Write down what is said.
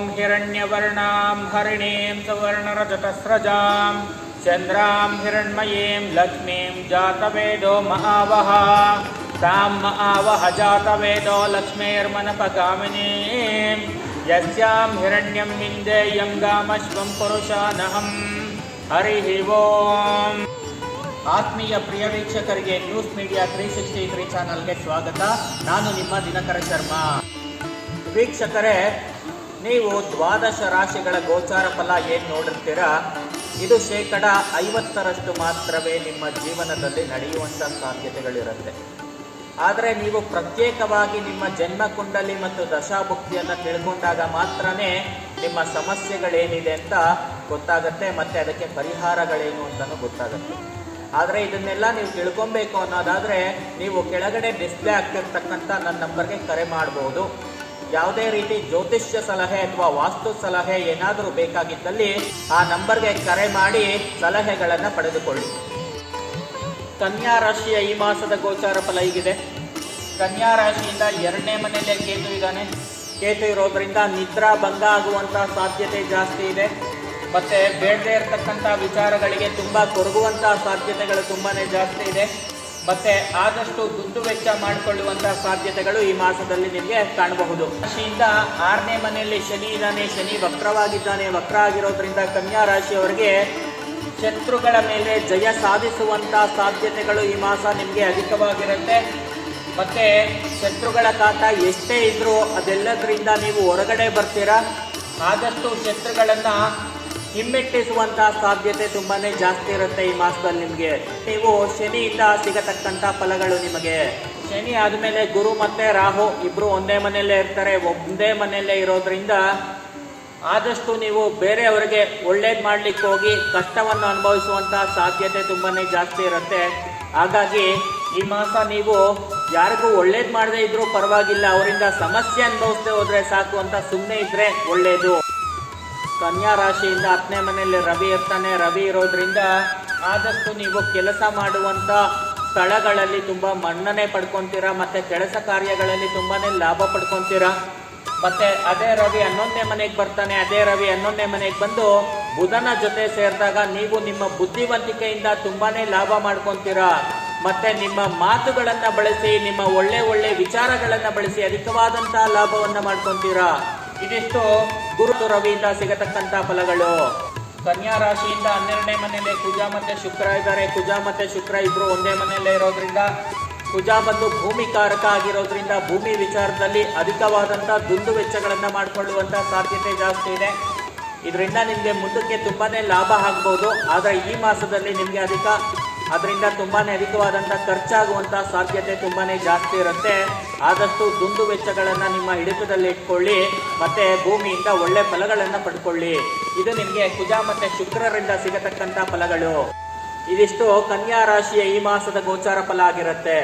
ॐ हिरण्यवर्णां हरिणीं सुवर्णरजतस्रजां चन्द्रां हिरण्मयीं लक्ष्मीं जातवेदो महावः तां महावह जातवेदो लक्ष्मीर्मनपगामिनीं यस्यां हिरण्यं विन्देयं गामश्वं पुरुषानहं हरिः ಓಂ ಆತ್ಮೀಯ ಪ್ರಿಯ ವೀಕ್ಷಕರಿಗೆ news media three sixty three ಚಾನಲ್ಗೆ ಸ್ವಾಗತ ನಾನು ನಿಮ್ಮ ದಿನಕರ ಶರ್ಮಾ ವೀಕ್ಷಕರೇ ನೀವು ದ್ವಾದಶ ರಾಶಿಗಳ ಗೋಚಾರ ಫಲ ಏನು ನೋಡಿರ್ತೀರಾ? ಇದು ಶೇಕಡ ಐವತ್ತರಷ್ಟು ಮಾತ್ರವೇ ನಿಮ್ಮ ಜೀವನದಲ್ಲಿ ನಡೆಯುವಂಥ ಸಾಧ್ಯತೆಗಳಿರುತ್ತೆ. ಆದರೆ ನೀವು ಪ್ರತ್ಯೇಕವಾಗಿ ನಿಮ್ಮ ಜನ್ಮ ಕುಂಡಲಿ ಮತ್ತು ದಶಾಭುಕ್ತಿಯನ್ನು ತಿಳ್ಕೊಂಡಾಗ ಮಾತ್ರನೇ ನಿಮ್ಮ ಸಮಸ್ಯೆಗಳೇನಿದೆ ಅಂತ ಗೊತ್ತಾಗತ್ತೆ, ಮತ್ತು ಅದಕ್ಕೆ ಪರಿಹಾರಗಳೇನು ಅಂತಲೂ ಗೊತ್ತಾಗುತ್ತೆ. ಆದರೆ ಇದನ್ನೆಲ್ಲ ನೀವು ತಿಳ್ಕೊಬೇಕು ಅನ್ನೋದಾದರೆ ನೀವು ಕೆಳಗಡೆ ಡಿಸ್ಪ್ಲೇ ಆಗ್ತಿರ್ತಕ್ಕಂಥ ನನ್ನ ನಂಬರ್ಗೆ ಕರೆ ಮಾಡ್ಬೋದು. ಯಾವುದೇ ರೀತಿ ಜ್ಯೋತಿಷ್ಯ ಸಲಹೆ ಅಥವಾ ವಾಸ್ತು ಸಲಹೆ ಏನಾದರೂ ಬೇಕಾಗಿದ್ದಲ್ಲಿ ಆ ನಂಬರ್ಗೆ ಕರೆ ಮಾಡಿ ಸಲಹೆಗಳನ್ನು ಪಡೆದುಕೊಳ್ಳಿ. ಕನ್ಯಾ ರಾಶಿಯ ಈ ಮಾಸದ ಗೋಚಾರ ಫಲ ಹೀಗಿದೆ. ಕನ್ಯಾ ರಾಶಿಯಿಂದ ಎರಡನೇ ಮನೆಯಲ್ಲೇ ಕೇತು ಇದ್ದಾನೆ. ಕೇತು ಇರೋದ್ರಿಂದ ನಿದ್ರಾ ಭಂಗ ಆಗುವಂಥ ಸಾಧ್ಯತೆ ಜಾಸ್ತಿ ಇದೆ. ಮತ್ತೆ ಬೇಡದೇ ಇರತಕ್ಕಂಥ ವಿಚಾರಗಳಿಗೆ ತುಂಬ ಕೊರಗುವಂಥ ಸಾಧ್ಯತೆಗಳು ತುಂಬಾ ಜಾಸ್ತಿ ಇದೆ. ಮತ್ತೆ ಆದಷ್ಟು ದುಡ್ಡು ವೆಚ್ಚ ಮಾಡಿಕೊಳ್ಳುವಂತಹ ಸಾಧ್ಯತೆಗಳು ಈ ಮಾಸದಲ್ಲಿ ನಿಮಗೆ ಕಾಣಬಹುದು. ರಾಶಿಯಿಂದ ಆರನೇ ಮನೆಯಲ್ಲಿ ಶನಿ ಇದ್ದಾನೆ, ಶನಿ ವಕ್ರವಾಗಿದ್ದಾನೆ, ವಕ್ರ ಆಗಿರೋದ್ರಿಂದ ಕನ್ಯಾ ರಾಶಿಯವರಿಗೆ ಶತ್ರುಗಳ ಮೇಲೆ ಜಯ ಸಾಧಿಸುವಂತ ಸಾಧ್ಯತೆಗಳು ಈ ಮಾಸ ನಿಮಗೆ ಅಧಿಕವಾಗಿರುತ್ತೆ. ಮತ್ತೆ ಶತ್ರುಗಳ ಕಾಟ ಎಷ್ಟೇ ಇದ್ರೂ ಅದೆಲ್ಲದರಿಂದ ನೀವು ಹೊರಗಡೆ ಬರ್ತೀರಾ? ಆದಷ್ಟು ಶತ್ರುಗಳನ್ನ ಹಿಮ್ಮೆಟ್ಟಿಸುವಂತ ಸಾಧ್ಯತೆ ತುಂಬಾನೇ ಜಾಸ್ತಿ ಇರುತ್ತೆ ಈ ಮಾಸದಲ್ಲಿ ನಿಮಗೆ. ನೀವು ಶನಿಯಿಂದ ಸಿಗತಕ್ಕಂತ ಫಲಗಳು ನಿಮಗೆ. ಶನಿ ಆದಮೇಲೆ ಗುರು ಮತ್ತೆ ರಾಹು ಇಬ್ಬರು ಒಂದೇ ಮನೆಯಲ್ಲೇ ಇರ್ತಾರೆ, ಒಂದೇ ಮನೆಯಲ್ಲೇ ಇರೋದ್ರಿಂದ ಆದಷ್ಟು ನೀವು ಬೇರೆಯವರಿಗೆ ಒಳ್ಳೇದು ಮಾಡ್ಲಿಕ್ಕೆ ಹೋಗಿ ಕಷ್ಟವನ್ನು ಅನುಭವಿಸುವಂಥ ಸಾಧ್ಯತೆ ತುಂಬಾನೇ ಜಾಸ್ತಿ ಇರುತ್ತೆ. ಹಾಗಾಗಿ ಈ ಮಾಸ ನೀವು ಯಾರಿಗೂ ಒಳ್ಳೇದು ಮಾಡದೇ ಇದ್ರೂ ಪರವಾಗಿಲ್ಲ, ಅವರಿಂದ ಸಮಸ್ಯೆ ಅನುಭವಿಸದೆ ಹೋದರೆ ಸಾಕು ಅಂತ ಸುಮ್ಮನೆ ಇದ್ರೆ ಒಳ್ಳೇದು. ಕನ್ಯಾ ರಾಶಿಯಿಂದ ಹತ್ತನೇ ಮನೆಯಲ್ಲಿ ರವಿ ಇರ್ತಾನೆ. ರವಿ ಇರೋದ್ರಿಂದ ಆದಷ್ಟು ನೀವು ಕೆಲಸ ಮಾಡುವಂತ ಸ್ಥಳಗಳಲ್ಲಿ ತುಂಬ ಮನ್ನಣೆ ಪಡ್ಕೊತೀರಾ, ಮತ್ತೆ ಕೆಲಸ ಕಾರ್ಯಗಳಲ್ಲಿ ತುಂಬಾ ಲಾಭ ಪಡ್ಕೊತೀರಾ. ಮತ್ತೆ ಅದೇ ರವಿ ಹನ್ನೊಂದನೇ ಮನೆಗೆ ಬರ್ತಾನೆ. ಅದೇ ರವಿ ಹನ್ನೊಂದನೇ ಮನೆಗೆ ಬಂದು ಬುಧನ ಜೊತೆ ಸೇರಿದಾಗ ನೀವು ನಿಮ್ಮ ಬುದ್ಧಿವಂತಿಕೆಯಿಂದ ತುಂಬಾ ಲಾಭ ಮಾಡ್ಕೊತೀರಾ. ಮತ್ತೆ ನಿಮ್ಮ ಮಾತುಗಳನ್ನು ಬಳಸಿ, ನಿಮ್ಮ ಒಳ್ಳೆ ಒಳ್ಳೆ ವಿಚಾರಗಳನ್ನು ಬಳಸಿ ಅಧಿಕವಾದಂಥ ಲಾಭವನ್ನ ಮಾಡ್ಕೊಂತೀರಾ. ಇದಿಷ್ಟು ಗುರು ರವಿಯಿಂದ ಸಿಗತಕ್ಕಂತ ಫಲಗಳು. ಕನ್ಯಾ ರಾಶಿಯಿಂದ ಹನ್ನೆರಡನೇ ಮನೆಯಲ್ಲಿ ಕುಜ ಮತ್ತೆ ಶುಕ್ರ ಇದ್ದಾರೆ. ಕುಜ ಮತ್ತೆ ಶುಕ್ರ ಇಬ್ರು ಒಂದೇ ಮನೆಯಲ್ಲೇ ಇರೋದ್ರಿಂದ ಕುಜ ಬಂದು ಭೂಮಿ ಕಾರಕ ಆಗಿರೋದ್ರಿಂದ ಭೂಮಿ ವಿಚಾರದಲ್ಲಿ ಅಧಿಕವಾದಂಥ ದುಂದು ವೆಚ್ಚಗಳನ್ನು ಮಾಡಿಕೊಳ್ಳುವಂಥ ಸಾಧ್ಯತೆ ಜಾಸ್ತಿ ಇದೆ. ಇದರಿಂದ ನಿಮಗೆ ಮುಂದಕ್ಕೆ ತುಂಬಾನೇ ಲಾಭ ಆಗ್ಬೋದು. ಆದರೆ ಈ ಮಾಸದಲ್ಲಿ ನಿಮಗೆ ಅಧಿಕ ಅದರಿಂದ ತುಂಬಾನೇ ಅಧಿಕವಾದಂಥ ಖರ್ಚಾಗುವಂಥ ಸಾಧ್ಯತೆ ತುಂಬಾನೇ ಜಾಸ್ತಿ ಇರುತ್ತೆ. ಆದಷ್ಟು ದುಂದು ವೆಚ್ಚಗಳನ್ನು ನಿಮ್ಮ ಹಿಡಿತದಲ್ಲಿ ಇಟ್ಕೊಳ್ಳಿ, ಮತ್ತೆ ಭೂಮಿಯಿಂದ ಒಳ್ಳೆ ಫಲಗಳನ್ನು ಪಡ್ಕೊಳ್ಳಿ. ಇದು ನಿಮಗೆ ಕುಜ ಮತ್ತೆ ಶುಕ್ರರಿಂದ ಸಿಗತಕ್ಕಂಥ ಫಲಗಳು. ಇದಿಷ್ಟು ಕನ್ಯಾ ರಾಶಿಯ ಈ ಮಾಸದ ಗೋಚಾರ ಫಲ ಆಗಿರುತ್ತೆ.